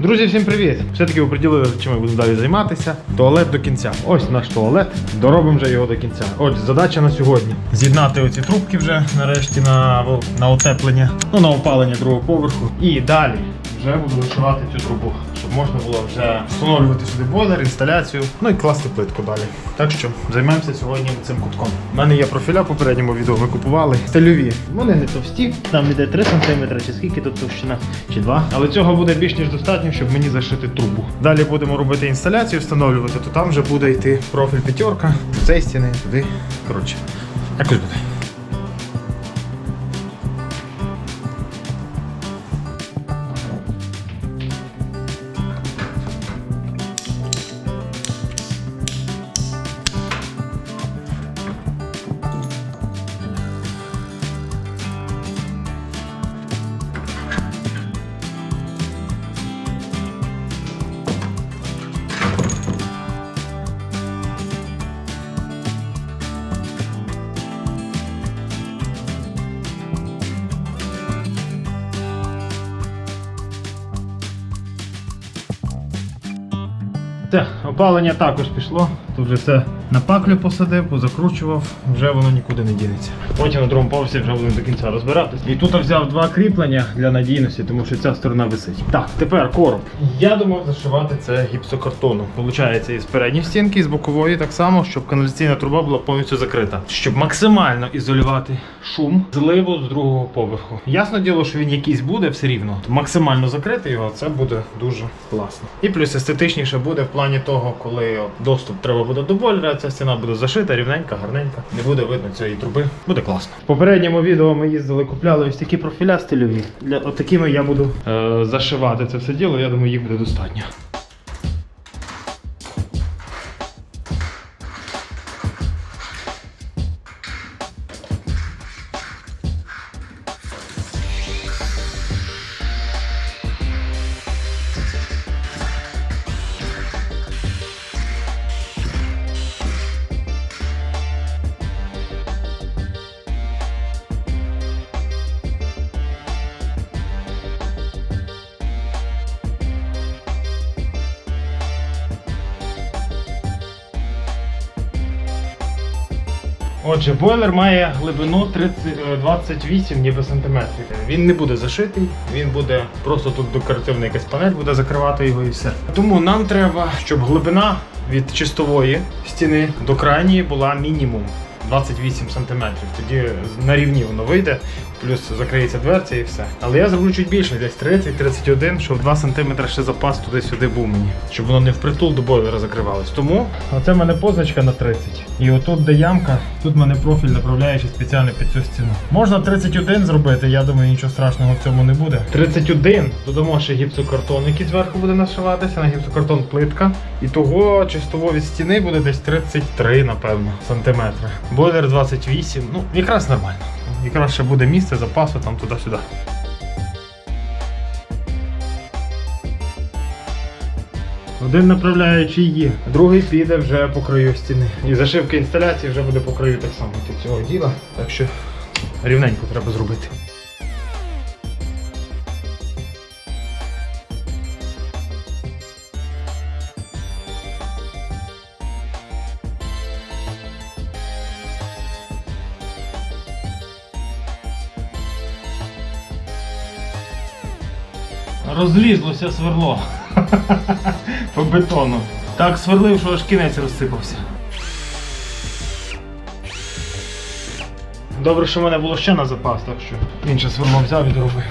Друзі, всім привіт! Все-таки ви приділили, чим ми будемо далі займатися. Туалет до кінця. Ось наш туалет. Доробимо вже його до кінця. Отже, задача на сьогодні. З'єднати оці трубки вже нарешті на, на утеплення, ну на опалення другого поверху. І далі вже буду вишивати цю трубу, щоб можна було вже встановлювати сюди бойлер, інсталяцію, ну і класти плитку далі. Так що займаємося сьогодні цим кутком. У мене є профіля попередньому відео, ми купували стильові. Вони не товсті, там іде 3 см, чи скільки тут товщина, чи 2. Але цього буде більш ніж достатньо, щоб мені зашити трубу. Далі будемо робити інсталяцію, встановлювати, то там вже буде йти профіль п'ятерка, цієї стіни, туди. Коротше, якось буде. Опалення також пішло. Тут вже все на паклю посадив, позакручував, вже воно нікуди не дінеться. Потім на другому поверсі вже будемо до кінця розбиратись. І тут взяв два кріплення для надійності, тому що ця сторона висить. Так, тепер короб. Я думав зашивати це гіпсокартоном. Получається із передньої стінки, і з бокової так само, щоб каналізаційна труба була повністю закрита. Щоб максимально ізолювати шум зливу з другого поверху. Ясно діло, що він якийсь буде все рівно. Максимально закрити його, це буде дуже класно. І плюс естетичніше буде в плані того, коли доступ треба буде до бойлера, ця стіна буде зашита, рівненька, гарненька. Не буде видно цієї труби. Буде класно. В попередньому відео ми їздили, купляли ось такі профіля стильові. Для отакими такими я буду е, зашивати це все діло. Я думаю, їх буде достатньо. Отже, бойлер має глибину 30, е, 28 ніби сантиметрів. Він не буде зашитий, він буде просто тут декоративна якась панель буде закривати його і все. Тому нам треба, щоб глибина від чистової стіни до крайньої була мінімум 28 сантиметрів. Тоді на рівні воно вийде, плюс закриється дверця і все. Але я зроблю чуть більше, десь 30-31, щоб 2 см ще запас туди-сюди був мені, щоб воно не впритул до бойлера закривалось. Тому оце в мене позначка на 30. І отут, де ямка, тут в мене профіль направляючий спеціально під цю стіну. Можна 31 зробити, я думаю, нічого страшного в цьому не буде. 31 додамо ще гіпсокартон, який зверху буде нашиватися, на гіпсокартон плитка. І того чистово від стіни буде десь 33, напевно, сантиметри. Бойлер 28, ну якраз нормально. Якраз ще буде місце запасу там туди-сюди. Один направляючий є, другий піде вже по краю стіни. І зашивка інсталяції вже буде по краю так само від цього діла. Так що рівненько треба зробити. Розлізлося сверло по бетону. Так сверлив, що аж кінець розсипався. Добре, що в мене було ще на запас, так що інше сверло взяв і доробив.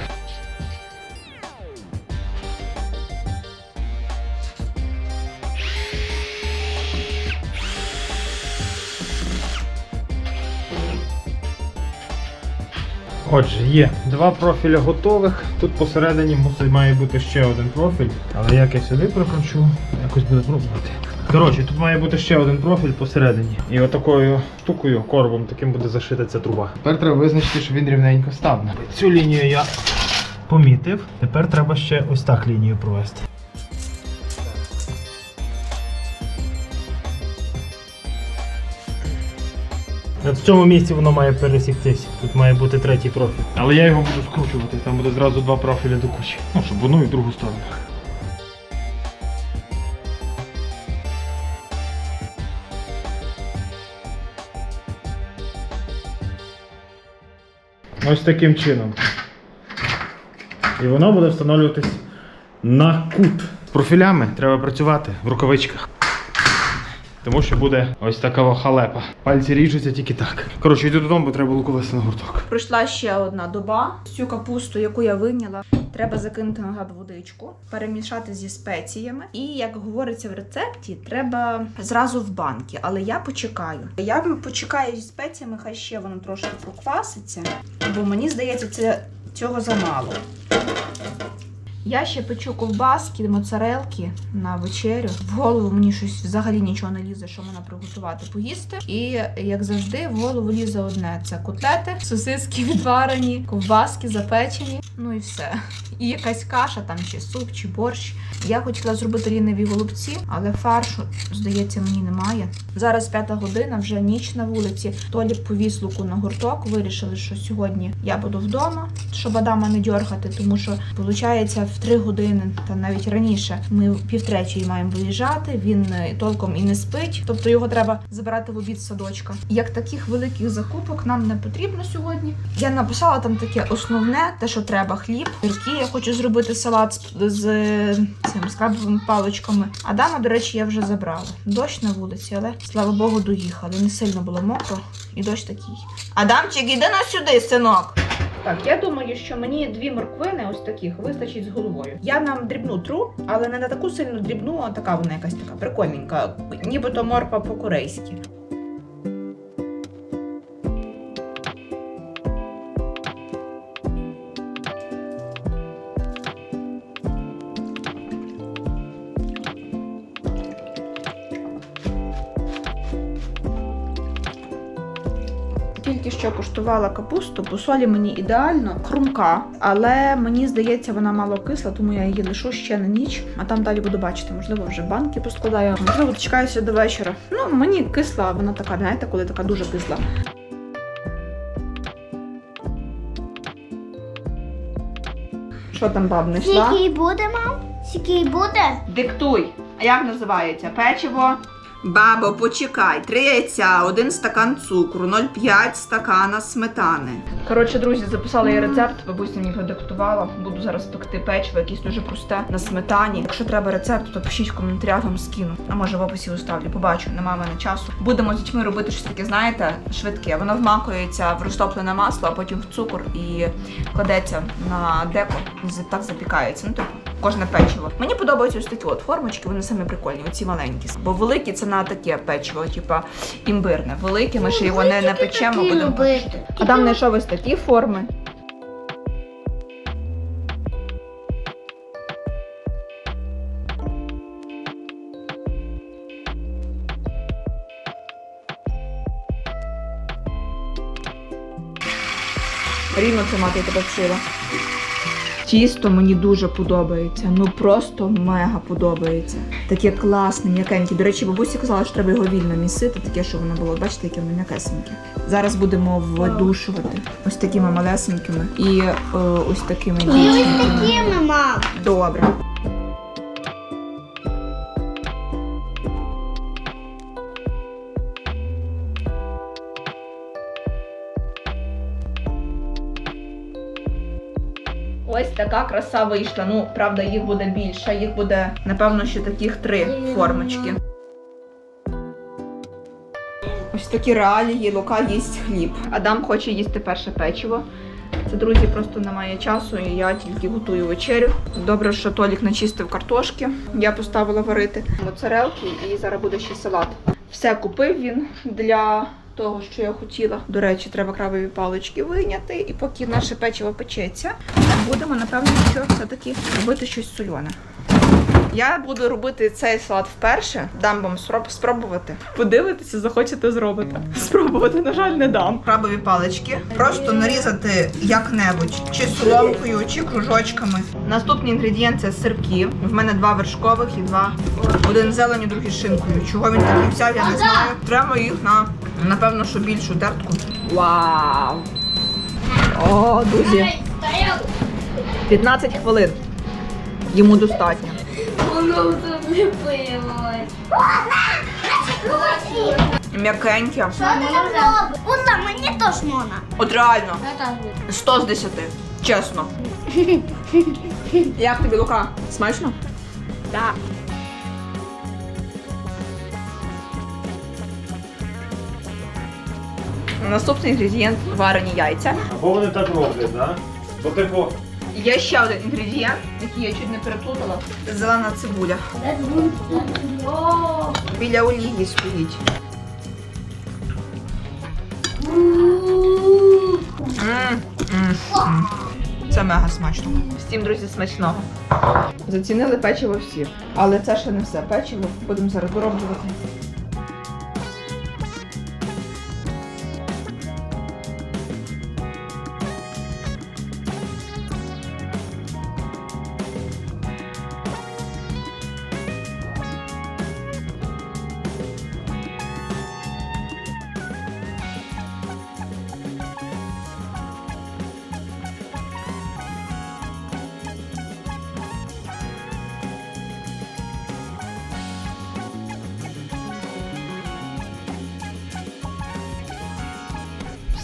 Отже, є два профіля готових. Тут посередині мусить має бути ще один профіль. Але як я сюди прокручу, якось буде пробувати. Коротше, тут має бути ще один профіль посередині. І отакою штукою, коробом таким буде зашита ця труба. Тепер треба визначити, що він рівненько став. Цю лінію я помітив. Тепер треба ще ось так лінію провести. В цьому місці воно має пересіктись. Тут має бути третій профіль. Але я його буду скручувати, там буде зразу два профілі до кучі. Ну, щоб одну і в другу сторону. Ось таким чином. І воно буде встановлюватись на кут. Профілями треба працювати в рукавичках. Тому що буде ось така халепа. Пальці ріжуться тільки так. Коротше, йду додому, бо треба було колеса на гурток. Пройшла ще одна доба. Цю капусту, яку я виняла, треба закинути в водичку, перемішати зі спеціями. І як говориться в рецепті, треба зразу в банки. Але я почекаю. Я почекаю зі спеціями, хай ще воно трошки прокваситься, бо мені здається, це цього замало. Я ще печу ковбаски, моцарелки на вечерю. В голову мені щось взагалі нічого не лізе, що мене приготувати поїсти. І як завжди, в голову лізе одне: це котлети, сосиски відварені, ковбаски запечені. Ну і все. І якась каша, там чи суп, чи борщ. Я хотіла зробити ліниві голубці, але фаршу, здається, мені немає. Зараз п'ята година, вже ніч на вулиці. Толік повіз луку на гурток. Вирішили, що сьогодні я буду вдома, щоб Адама не дьоргати, тому що виходить три години, та навіть раніше. Ми в півтретьої маємо виїжджати. Він е, толком і не спить, тобто його треба забирати в обід садочка. Як таких великих закупок нам не потрібно сьогодні. Я написала там таке основне, те, що треба: хліб, гірки. Я хочу зробити салат з, з цим з крабовими паличками. Адама, до речі, я вже забрала. Дощ на вулиці, але слава Богу, доїхали. Не сильно було мокро, і дощ такий. Адамчик, іди на сюди, синок. Так, я думаю, що мені дві морквини ось таких вистачить з головою. Я нам дрібну тру, але не на таку сильну дрібну, а така вона якась така прикольненька, нібито морква по-корейськи. Що куштувала капусту, по солі мені ідеально, хрумка, але мені здається, вона мало кисла, тому я її лишу ще на ніч. А там далі буду бачити, можливо, вже банки поскладаю. Можливо, дочекаюся до вечора. Ну, мені кисла, вона така, знаєте, коли така дуже кисла. Що там баб не йшла? Скільки буде, мам? Скільки буде? Диктуй. А як називається? Печиво? Бабо, почекай, три яйця, один стакан цукру, 0,5 стакана сметани. Коротше, друзі, записала я рецепт, бабуся мені продиктувала. Буду зараз пекти печиво, якесь дуже просте на сметані. Якщо треба рецепт, то пишіть в коментарях, вам скину. А може в описі оставлю. Побачу, немає в мене часу. Будемо з дітьми робити щось таке, знаєте, швидке. Воно вмакується в розтоплене масло, а потім в цукор і кладеться на деко. Так запікається. Ну, типу, кожне печиво. Мені подобаються ось такі от формочки, вони самі прикольні, оці маленькі. Бо великі це на таке печиво, типа імбирне. Велике, ми ще його не, не печемо, будемо. робити. Адам знайшов ось такі форми. Рівно це мати тебе вчила. Тісто мені дуже подобається. Ну просто мега подобається. Таке класне, м'якеньке. До речі, бабусі казала, що треба його вільно місити, таке, що воно було. Бачите, яке воно м'якесеньке. Зараз будемо видушувати ось такими малесенькими і е, ось такими більшенькими. Такими, мам. Добре. Така краса вийшла. Ну, правда, їх буде більше. Їх буде, напевно, ще таких три формочки. Ось такі реалії, Лука їсть хліб. Адам хоче їсти перше печиво. Це, друзі, просто немає часу, і я тільки готую вечерю. Добре, що Толік начистив картошки. Я поставила варити моцарелки і зараз буде ще салат. Все купив він для того, що я хотіла. До речі, треба крабові палички вийняти, і поки наше печиво печеться, будемо, напевно, що все-таки робити щось сольоне. Я буду робити цей салат вперше. Дам вам спроб- спробувати. Подивитися, захочете зробити. Спробувати, на жаль, не дам. Крабові палички. Просто нарізати як-небудь, чи соломкою, чи кружочками. Наступний інгредієнт це сирки. В мене два вершкових і два. Один зелені, другий шинкою. Чого він такий взяв, я не знаю. Треба їх на напевно, що більшу тертку. Вау! О, друзі, 15 хвилин. Йому достатньо. Воно зліпилось. М'якеньке. Що ти робиш? Уна, мені теж можна. От реально. 100 з 10. Чесно. Як тобі Лука? Смачно? Так. Наступний інгредієнт варені яйця. Або вони так роблять, так? Бо типу, Є ще один інгредієнт, який я чуть не переплутала. Зелена цибуля. Біля олії стоїть. М, м, м. Це мега смачно. Всім, друзі, смачного. Зацінили печиво всі. Але це ще не все. Печиво будемо зараз дороблювати.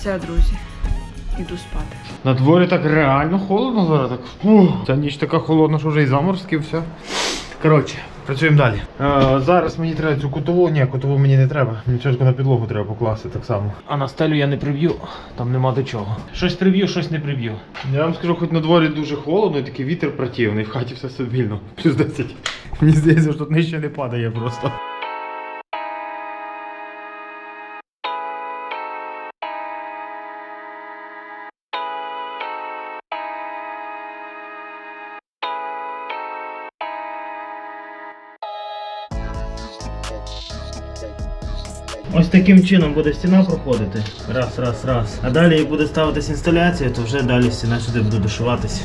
Все, друзі. Іду спати. на дворі так реально холодно зараз. Так. Ця ніч така холодна, що вже і заморозки, все. Коротше, працюємо далі. Е, зараз мені треба цю кутову, ні, кутову мені не треба. Мені чітко на підлогу треба покласти так само. А на стелю я не приб'ю, там нема до чого. Щось приб'ю, щось не приб'ю. Я вам скажу, хоч на дворі дуже холодно, і такий вітер противний, в хаті все стабільно. Плюс 10. Мені здається, що тут нижче не падає просто. Ось таким чином буде стіна проходити. Раз, раз, раз. А далі як буде ставитись інсталяція, то вже далі стіна сюди буде дошиватися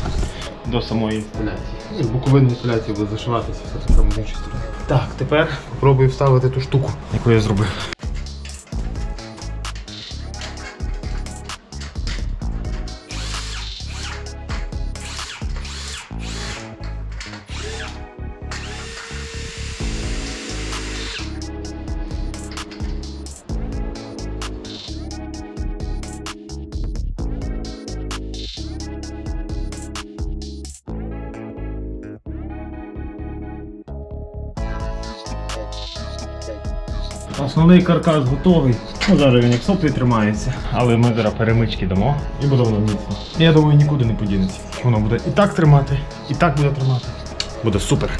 до самої інсталяції. І інсталяції буде зашиватися все так само з іншої сторони. Так, тепер спробую вставити ту штуку, яку я зробив. Основний каркас готовий. Ну, зараз він як соплі тримається, але ми зараз перемички дамо і буде воно міцно. Я думаю, нікуди не подінеться. Воно буде і так тримати, і так буде тримати. Буде супер.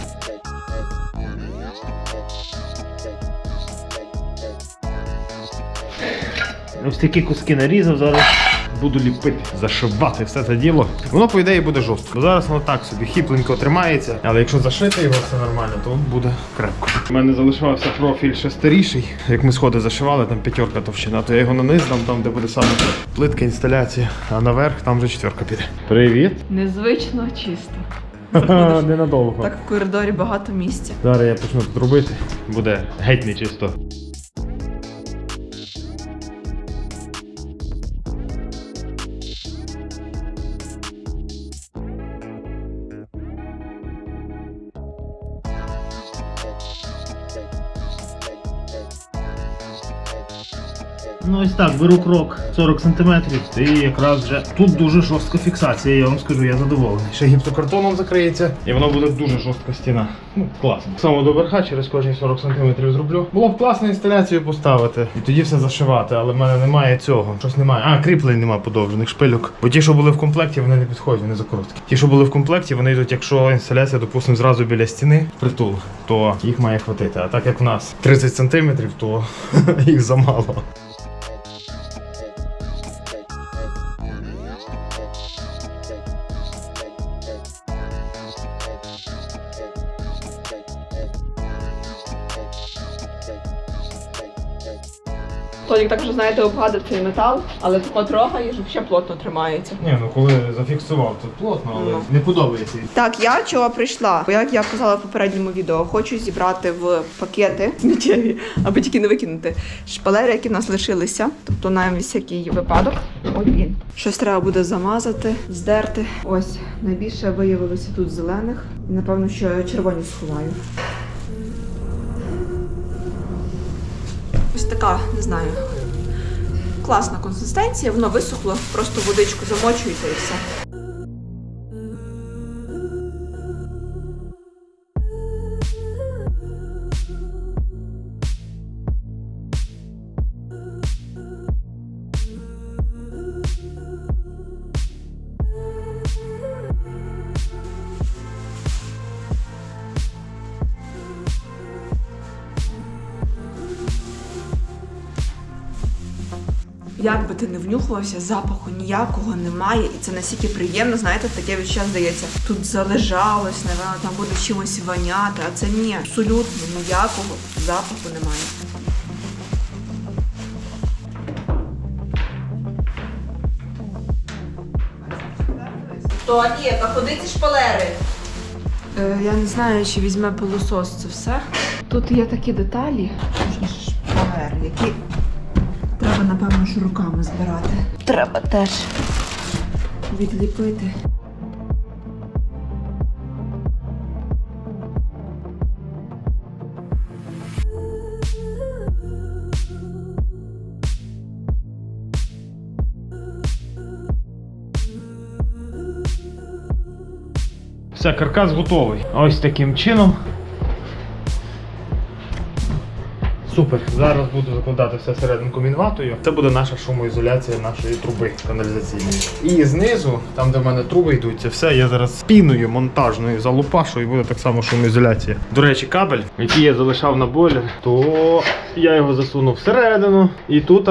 Ось такі куски нарізав зараз. Буду ліпити, зашивати все це діло. Воно, по ідеї, буде жорстко. Бо зараз воно так собі хіпленько тримається, але якщо зашити його все нормально, то буде крепко. У мене залишався профіль ще старіший. Як ми сходи зашивали, там п'ятерка товщина, то я його наниз дам там, де буде саме плитка інсталяція, а наверх там вже четверка піде. Привіт! Незвично чисто. Ненадовго. Так в коридорі багато місця. Зараз я почну тут робити. Буде геть не Ну ось так, беру крок 40 см і якраз вже тут дуже жорстка фіксація, я вам скажу, я задоволений. Ще гіпсокартоном закриється, і воно буде дуже жорстка стіна. Ну, класно. Саме до верха через кожні 40 см зроблю. Було б класно інсталяцію поставити і тоді все зашивати, але в мене немає цього. Щось немає. А, кріплень немає подовжених шпильок. Бо ті, що були в комплекті, вони не підходять, вони закороткі. Ті, що були в комплекті, вони йдуть, якщо інсталяція, допустимо, зразу біля стіни притул, то їх має хватити. А так як в нас 30 см, то їх замало. Толік також, знаєте, обгадив цей метал, але тако трогаєш, ще плотно тримається. Ні, ну коли зафіксував, то плотно, але Ну. не подобається. Так, я чого прийшла? Бо як я казала в попередньому відео, хочу зібрати в пакети сміттєві, аби тільки не викинути шпалери, які в нас лишилися. Тобто на всякий випадок. Ось він. Щось треба буде замазати, здерти. Ось найбільше виявилося тут зелених. Напевно, що червоні сховаю. Така, не знаю, класна консистенція, воно висохло, просто водичку замочуєте і все. Як би ти не внюхувався, запаху ніякого немає, і це настільки приємно, знаєте, таке відчуття здається. Тут залежалось, напевно, там буде чимось воняти, а це ні, абсолютно ніякого запаху немає. Туалета, ходи ці шпалери. Е, я не знаю, чи візьме пилосос це все. Тут є такі деталі, шпалери, які Треба, напевно, ж руками збирати. Треба теж відліпити. Все, каркас готовий. Ось таким чином. Супер. Зараз буду закладати все серединку мінватою. Це буде наша шумоізоляція нашої труби каналізаційної. І знизу, там де в мене труби йдуть, це все я зараз спіною монтажною залупашу і буде так само шумоізоляція. До речі, кабель, який я залишав на бойлер, то я його засунув всередину і тут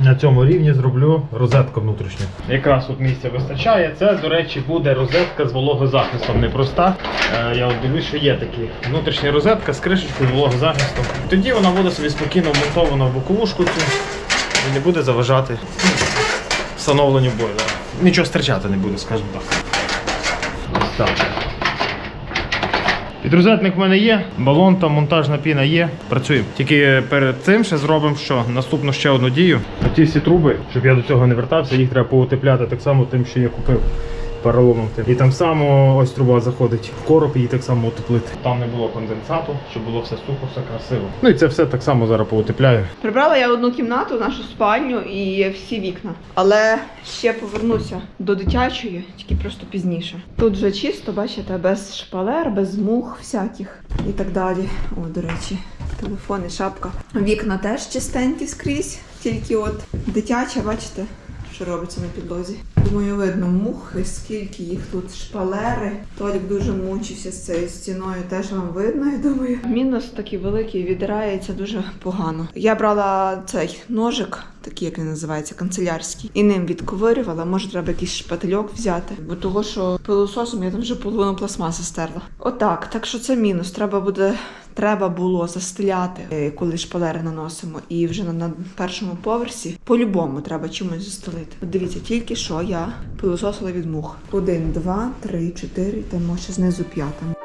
на цьому рівні зроблю розетку внутрішню. Якраз тут місця вистачає. Це, до речі, буде розетка з вологозахистом непроста. Е, я от дивлюсь, що є такі. Внутрішня розетка з кришечкою вологозахистом. Тоді вона буде собі спокійно вмонтована в боковушку цю і не буде заважати встановленню бойлера. Нічого стерчати не буде, скажімо так. Ось так. Підрозетник в мене є, балон та монтажна піна є. Працюємо. Тільки перед цим ще зробимо що? Наступну ще одну дію. Ті всі труби, щоб я до цього не вертався, їх треба поутепляти так само тим, що я купив. Параломом тим. І там само ось труба заходить в короб, її так само утеплити. Там не було конденсату, щоб було все сухо, все красиво. Ну і це все так само зараз поутепляю. Прибрала я одну кімнату, нашу спальню і всі вікна. Але ще повернуся до дитячої, тільки просто пізніше. Тут вже чисто, бачите, без шпалер, без мух всяких і так далі. О, до речі, телефон і шапка. Вікна теж чистенькі скрізь, тільки от дитяча, бачите, що робиться на підлозі. Думаю, видно мухи, скільки їх тут шпалери. Толік дуже мучився з цією стіною, теж вам видно, я думаю. Мінус такий великий, віддирається дуже погано. Я брала цей ножик, такий, як він називається, канцелярський, і ним відковирювала. Може, треба якийсь шпательок взяти, бо того, що пилососом я там вже половину пластмаси стерла. Отак, так що це мінус. Треба буде. Треба було застеляти, е, коли шпалери наносимо, і вже на, на першому поверсі по-любому треба чимось застелити. Дивіться, тільки що я пилососила від мух. Один, два, три, чотири, там може знизу п'ята.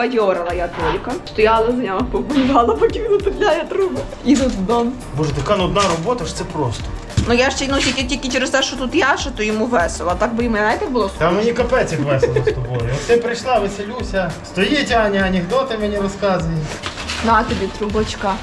Підбадьорила я Толіка. Стояла за нього, побувала, поки він утепляє труби. І тут додому. Боже, така нудна робота ж це просто. Ну я ще й, ну, тільки, тільки через те, що тут Яша, то йому весело. А так би і мене знаєте, було Та мені капець як весело з тобою. От ти прийшла, веселюся. Стоїть Аня, анекдоти мені розказує. На тобі трубочка.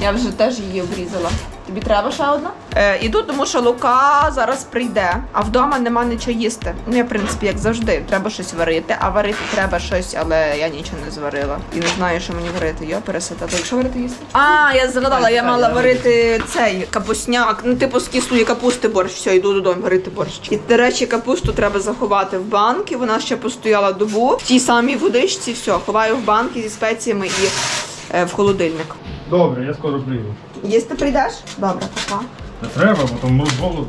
Я вже теж її обрізала. Тобі треба ще одна? Е, іду, тому що Лука зараз прийде, а вдома нема нічого їсти. Ну, я, в принципі, як завжди, треба щось варити, а варити треба щось, але я нічого не зварила. І не знаю, що мені варити. Йо, пересета. Так що варити їсти? А, я згадала, я мала варити цей капусняк, ну типу з кислої капусти борщ. Все, йду додому варити борщ. І, до речі, капусту треба заховати в банки. Вона ще постояла добу. В тій самій водичці, все, ховаю в банки зі спеціями і е, в холодильник. Добре, я скоро прийду. Їсти прийдеш? Добре, пока. Не треба, бо там голод.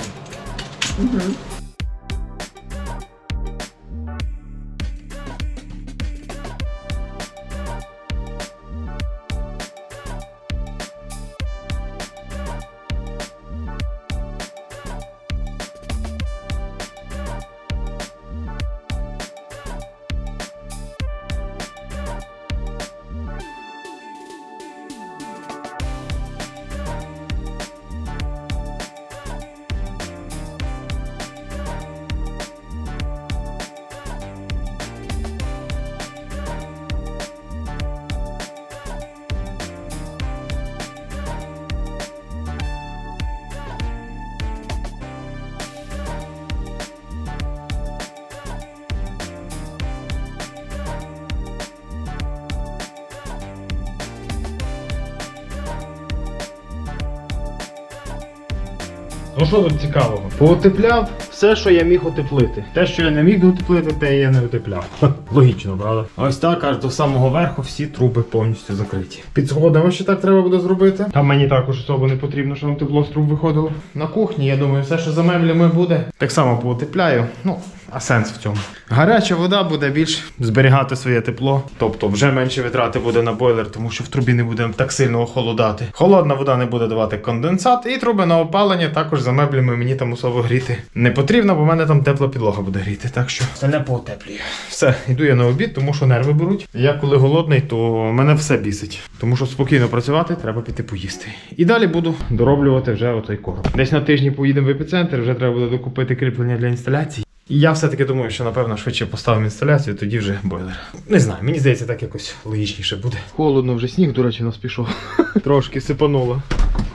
Ну що тут цікавого? Поутепляв все, що я міг утеплити. Те, що я не міг утеплити, те я не утепляв. Логічно, правда? Ось так аж до самого верху всі труби повністю закриті. Під сходами ще так треба буде зробити. Там мені також особо не потрібно, щоб тепло з труб виходило. На кухні, я думаю, все, що за меблями буде. Так само поутепляю. Ну, а сенс в цьому. Гаряча вода буде більш зберігати своє тепло, тобто вже менше витрати буде на бойлер, тому що в трубі не буде так сильно охолодати. Холодна вода не буде давати конденсат, і труби на опалення також за меблями мені там особо гріти не потрібно, бо в мене там тепла підлога буде гріти. Так що це не поутеплюю. Все, йду я на обід, тому що нерви беруть. Я коли голодний, то мене все бісить. Тому що спокійно працювати, треба піти поїсти. І далі буду дороблювати вже отой короб. Десь на тижні поїдемо в епіцентр, вже треба буде докупити кріплення для інсталяції. Я все-таки думаю, що напевно швидше поставимо інсталяцію, тоді вже бойлер. Не знаю, мені здається, так якось логічніше буде. Холодно, вже сніг, до речі, нас пішов. Трошки сипануло.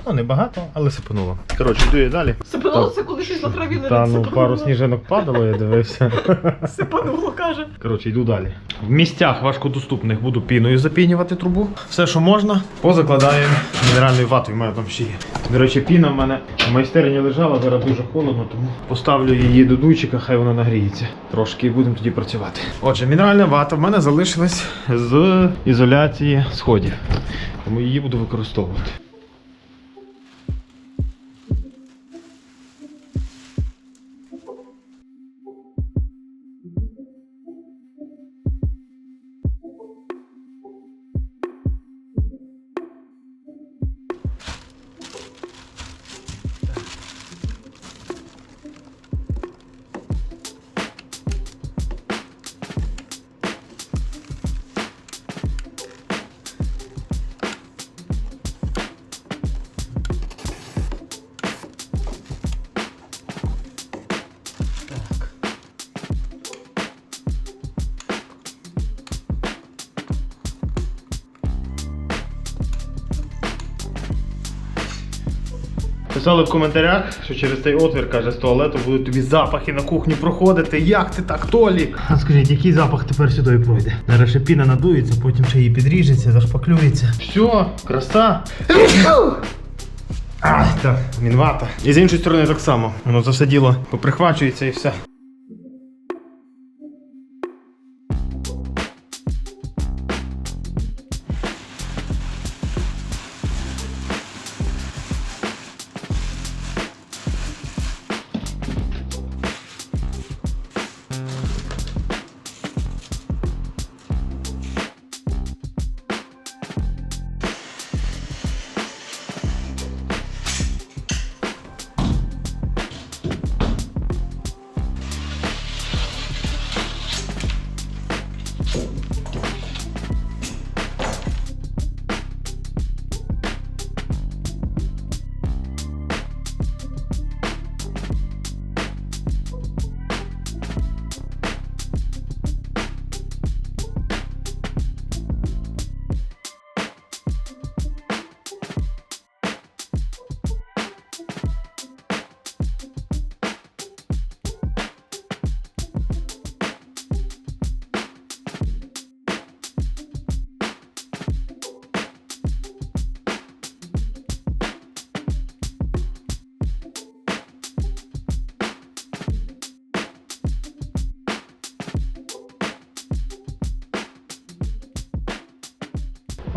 Ну, не багато, але сипануло. Коротше, йду я далі. Сипанулося, коли щось на траві Та ну пару сніжинок падало, я дивився. Сипануло, каже. Коротше, йду далі. В місцях важкодоступних буду піною запінювати трубу. Все, що можна, позакладаємо мінеральною ватою. У мене там ще є. До речі, піна в мене в майстерні лежала, зараз дуже холодно, тому поставлю її до дуйчика, хай вона нагріється. Трошки і будемо тоді працювати. Отже, мінеральна вата в мене залишилась з ізоляції сходів. Тому її буду використовувати. Писали в коментарях, що через цей отвір, каже, з туалету будуть тобі запахи на кухні проходити. Як ти так, Толік? А скажіть, який запах тепер сюди пройде? Зараз ще піна надується, потім ще її підріжеться, зашпаклюється. Все, краса. Ах, так, мінвата. І з іншої сторони так само. Воно за все діло поприхвачується і все.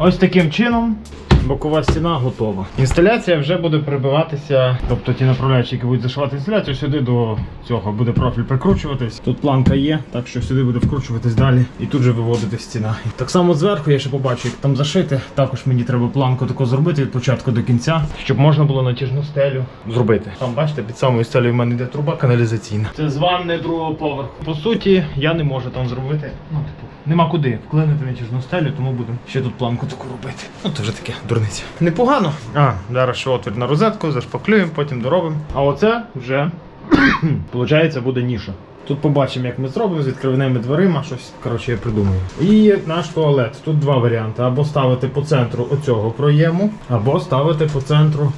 Ось таким чином бокова стіна готова. Інсталяція вже буде прибиватися, тобто ті направляючі, які будуть зашивати інсталяцію, сюди до цього буде профіль прикручуватись. Тут планка є, так що сюди буде вкручуватись далі і тут же виводити стіна. І так само зверху я ще побачу, як там зашити. Також мені треба планку таку зробити від початку до кінця, щоб можна було натяжну стелю зробити. Там бачите, під самою стелею в мене йде труба каналізаційна. Це з ванни другого поверху. По суті, я не можу там зробити. Ну, типу, нема куди вклинити натяжну стелю, тому будемо ще тут планку таку робити. Ну, це вже таке дурниця. Непогано. А, зараз ще отвір на розетку, зашпаклюємо, потім доробимо. А оце вже, виходить, буде ніша. Тут побачимо, як ми зробимо з відкривними дверима, щось коротше я придумаю. І наш туалет. Тут два варіанти: або ставити по центру оцього проєму, або ставити по центру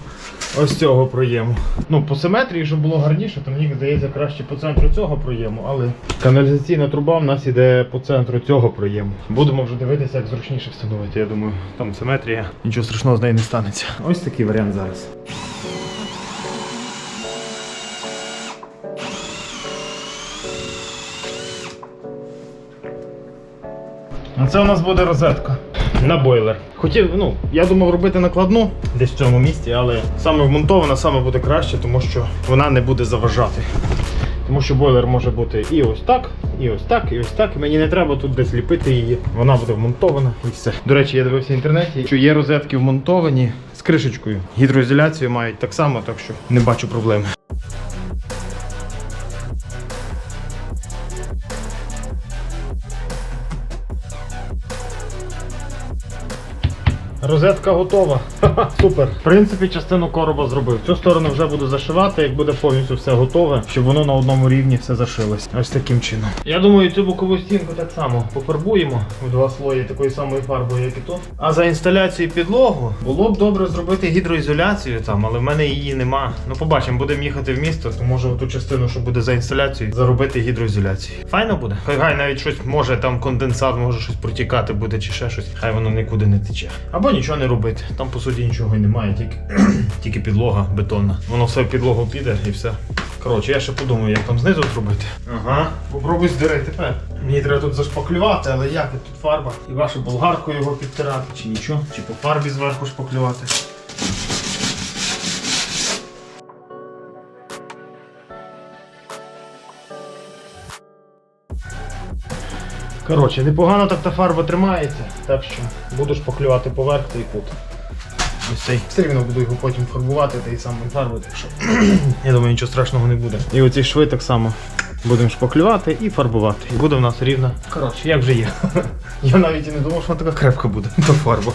ось цього проєму. Ну, по симетрії, щоб було гарніше, то мені здається краще по центру цього проєму, але каналізаційна труба в нас іде по центру цього проєму. Будемо вже дивитися, як зручніше встановити. Я думаю, там симетрія, нічого страшного з нею не станеться. Ось такий варіант зараз. А це у нас буде розетка на бойлер. Хотів, ну, я думав робити накладну десь в цьому місці, але саме вмонтована саме буде краще, тому що вона не буде заважати. Тому що бойлер може бути і ось так, і ось так, і ось так. Мені не треба тут десь ліпити її. Вона буде вмонтована і все. До речі, я дивився в інтернеті, що є розетки вмонтовані з кришечкою. Гідроізоляцію мають так само, так що не бачу проблеми. Розетка готова. Супер. В принципі, частину короба зробив. Цю сторону вже буду зашивати, як буде повністю все готове, щоб воно на одному рівні все зашилось. Ось таким чином. Я думаю, цю бокову стінку так само пофарбуємо в два слої такою самою фарбою, як і тут. А за інсталяцію підлогу було б добре зробити гідроізоляцію там, але в мене її нема. Ну побачимо, будемо їхати в місто, то може ту частину, що буде за інсталяцією, заробити гідроізоляцію. Файно буде. Хай хай навіть щось може там конденсат, може щось протікати буде чи ще щось. Хай воно нікуди не тече. Або нічого не робити. Там по суті нічого й немає, тільки, тільки підлога бетонна. Воно все в підлогу піде і все. Коротше, я ще подумаю, як там знизу зробити. Ага, попробуй здери тепер. Мені треба тут зашпаклювати, але як тут фарба? І вашу болгарку його підтирати, чи нічого, чи по фарбі зверху шпаклювати. Коротше, непогано так та фарба тримається, так що буду шпаклювати поверх та і кут. Ось цей. Все рівно буду його потім фарбувати та й сам фарбувати, так що я думаю, нічого страшного не буде. І оці шви так само будемо шпаклювати і фарбувати. І буде в нас рівна. Коротше, як вже є. Я навіть і не думав, що вона така крепка буде. Та фарба.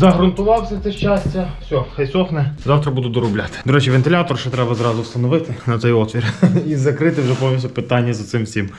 Загрунтував все це щастя. Все, хай сохне. Завтра буду доробляти. До речі, вентилятор ще треба зразу встановити на цей отвір і закрити вже повністю питання за цим всім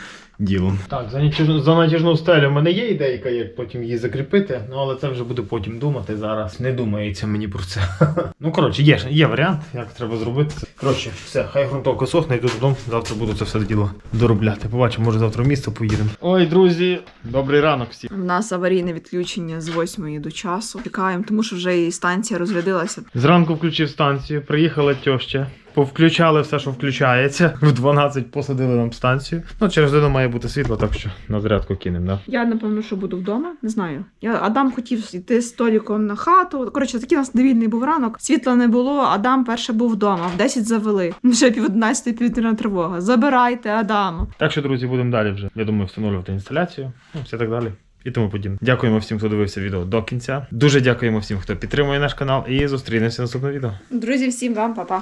ділом. Так, за натяжну, за натяжну стелю в мене є ідейка, як потім її закріпити, ну але це вже буду потім думати. Зараз не думається мені про це. ну коротше, є, є варіант, як треба зробити. Коротше, все, хай грунтовка сохне, йду додому. Завтра буду це все діло доробляти. Побачимо, може завтра в місто поїдемо. Ой, друзі, добрий ранок всім. У нас аварійне відключення з 8 до часу. Чекаємо, тому що вже і станція розрядилася. Зранку включив станцію, приїхала тьоща. Повключали все, що включається. В 12 посадили нам станцію. Ну, через годину має бути світло, так що на зарядку кинемо, да? Я напевно, що буду вдома. Не знаю. Я Адам хотів йти з Толіком на хату. Коротше, такий у нас довільний був ранок. Світла не було. Адам перше був вдома. В 10 завели. Вже пів 11 півтора тривога. Забирайте Адама. Так що, друзі, будемо далі вже. Я думаю, встановлювати інсталяцію, ну, все так далі. І тому подібне. Дякуємо всім, хто дивився відео до кінця. Дуже дякуємо всім, хто підтримує наш канал. І зустрінемося в наступному відео. Друзі, всім вам, па-па.